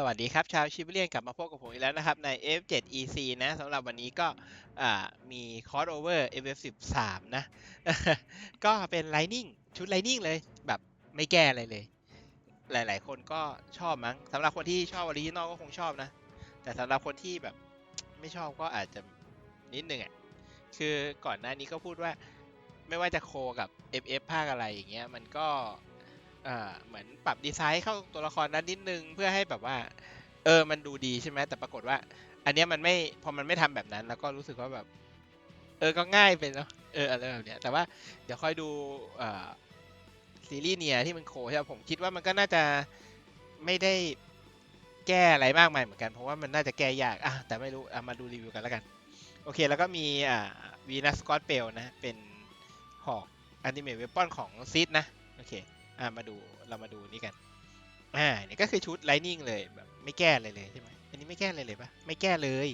สวัสดีครับ ชาวชิบเลียนกลับมาพบกับผมอีกแล้วนะครับ ใน F7 EC นะสำหรับวันนี้ก็อ่ามี crossover FF13 นะ ก็เป็น Lightning ชุด Lightning เลย แบบไม่แก้อะไรเลย หลายๆ คนก็ชอบมั้งสำหรับคนที่ชอบออริจินอลก็คงชอบนะ แต่สำหรับคนที่แบบไม่ชอบก็อาจจะนิดนึงอะ คือก่อนหน้านี้ก็พูดว่าไม่ว่าจะโคกับ FF ภาคอะไรอย่างเงี้ยมันก็ อ่าเหมือนปรับดีไซน์เข้าตัวละครนั้นนิดนึงเพื่อให้แบบว่า เออมันดูดีใช่ไหมแต่ปรากฏว่า อันเนี้ยมันไม่พอมันไม่ทำแบบนั้น แล้วก็รู้สึกว่าแบบ เออก็ง่ายไปเนาะเอออะไรแบบเนี้ยแต่ว่าเดี๋ยวค่อยดูอ่าซีรีส์เนียที่มันโคใช่ไหมผมคิดว่ามันก็น่าจะไม่ได้แก้อะไรมากมายเหมือนกัน เพราะว่ามันน่าจะแก้ยากอะแต่ไม่รู้อะมาดูรีวิวกันแล้วกัน โอเค แล้วก็มีอ่าวีนัสกอตเปลนะ เป็นหอกอันติเมทเวปอนของซิดนะ โอเค อ่ามาดูเรามาดูนี่กัน อ่าเนี่ยก็คือชุดไลนิ่งเลยแบบไม่แก้อะไรเลยใช่ไหมอันนี้ไม่แก้อะไรเลยปะไม่แก้เลย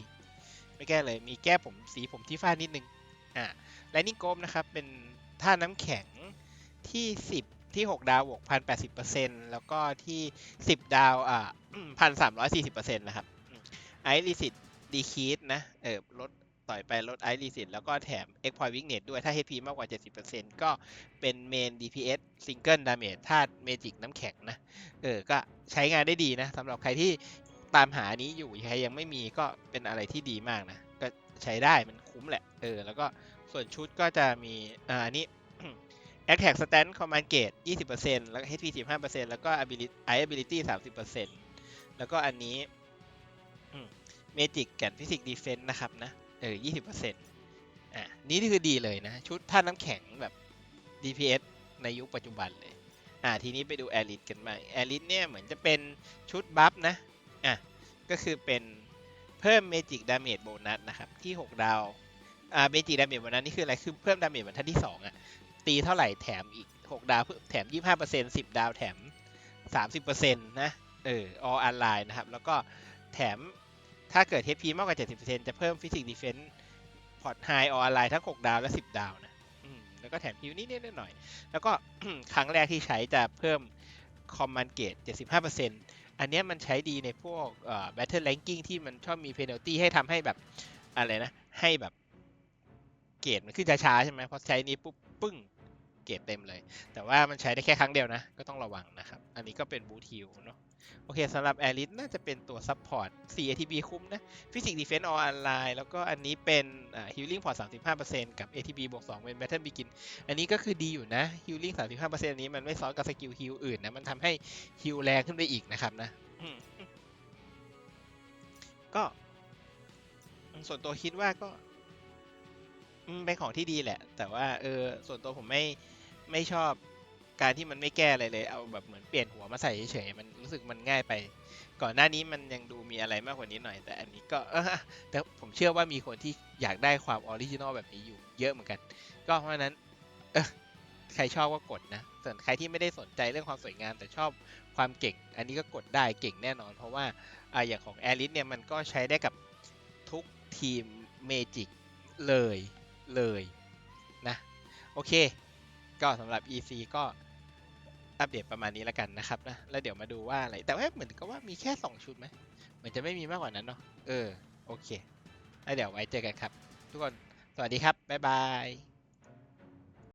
ไม่แก้เลยมีแก้ผมสีผมที่ฟ้านิดนึงอ่าไลนิ่งโกมนะครับเป็นท่าน้ำแข็งที่ 10 ที่ 6 ดาวบวกพันแปดสิบเปอร์เซ็นต์แล้วก็ที่ 10 ดาวอ่าพันสามร้อยสี่สิบเปอร์เซ็นต์นะครับไอริสิตดีคีดนะเออลดต่อยไปลดไอริสิตแล้วก็แถม X Point Weakness ด้วยถ้า HP มากกว่า 70%ก็เป็นเมน DPS Single Damage ธาตุเมจิกน้ำแข็งนะ เออ ก็ใช้งานได้ดีนะสำหรับใครที่ตามหานี้อยู่ใครยังไม่มีก็เป็นอะไรที่ดีมากนะ ก็ใช้ได้มันคุ้มแหละ เออ แล้วก็ส่วนชุดก็จะมี อ่าอันนี้ Attack Stand Command Gate 20%แล้วก็ HP 15%แล้วก็ Ability Eye Ability 30%แล้วก็อันนี้ Magic แก่น Physics Defense นะครับนะ เออ 20%อะ นี่คือดีเลยนะ ชุดท่าน้ำแข็งแบบ DPS ในยุคปัจจุบันเลย อ่าทีนี้ไปดูแอริ e กันบ้างแอริ e เนี่ยเหมือนจะเป็นชุดบัฟนะ อะก็คือเป็นเพิ่มเมจิกดาเมจโบนัสนะครับที่6ดาว อ่าเมจิกดาเมจโบนัสนี่คืออะไร คือเพิ่มดาเมจบรรทัดที่2อะ ตีเท่าไหร่แถมอีก 6 ดาวเพิ่มแถม 25% 10 ดาวแถม 30%นะ เออ all align นะครับ แล้วก็แถมถ้าเกิด HP มากกว่า 70%จะเพิ่ม Physics Defense พอร์ตไฮออนไลน์ทั้ง 6 ดาวและ 10 ดาวนะ ก็แถมฮิวนิดนิดหน่อย แล้วก็ครั้งแรกที่ใช้จะเพิ่มคอมมานเกต75%อันเนี้ยมันใช้ดีในพวกเอ่อ Battle Ranking ที่มันชอบมี penalty ให้ทำให้แบบอะไรนะ ให้แบบเกรดมันขึ้นช้าๆใช่ไหมพอใช้นี้ปุ๊บปึ้งเกรดเต็มเลย แต่ว่ามันใช้ได้แค่ครั้งเดียวนะ ก็ต้องระวังนะครับ อันนี้ก็เป็นบูทิวเนาะ โอเคสำหรับแอริสน่าจะเป็นตัวซัพพอร์ต4 ATB คุ้มนะ Physics Defense All Align แล้วก็อันนี้เป็นอ่า Healing Port 35%กับ ATB บวก2เป็น Battle Begin อันนี้ก็คือดีอยู่นะ Healing 35%อันนี้มันไม่ซ้อนกับสกิลฮิลอื่นนะมันทำให้ฮิลแรงขึ้นไปอีกนะครับนะอืมก็ส่วนตัวคิดว่าก็อืมเป็นของที่ดีแหละ แต่ว่าเออส่วนตัวผมไม่ไม่ชอบ การที่มันไม่แก้อะไรเลย เอาแบบเหมือนเปลี่ยนหัวมาใส่เฉยๆมันรู้สึกมันง่ายไป ก่อนหน้านี้มันยังดูมีอะไรมากกว่านี้หน่อย แต่อันนี้ก็แต่ผมเชื่อว่ามีคนที่อยากได้ความออริจินอลแบบนี้อยู่เยอะเหมือนกัน ก็เพราะนั้นใครชอบก็กดนะส่วนใครที่ไม่ได้สนใจเรื่องความสวยงามแต่ชอบความเก่ง อันนี้ก็กดได้เก่งแน่นอน เพราะว่าออย่างของแอริสเนี่ยมันก็ใช้ได้กับทุกทีมเมจิกเลยเลยนะ โอเค ก็สำหรับ EC ก็ อัปเดตประมาณนี้แล้วกันนะครับนะแล้วเดี๋ยวมาดูว่าอะไรแต่ว่าเหมือนก็ว่ามีแค่ 2 ชุดไหมเหมือนจะไม่มีมากกว่านั้นเนาะเออโอเคแล้วเดี๋ยวไว้เจอกันครับ ทุกคนสวัสดีครับบ๊ายบาย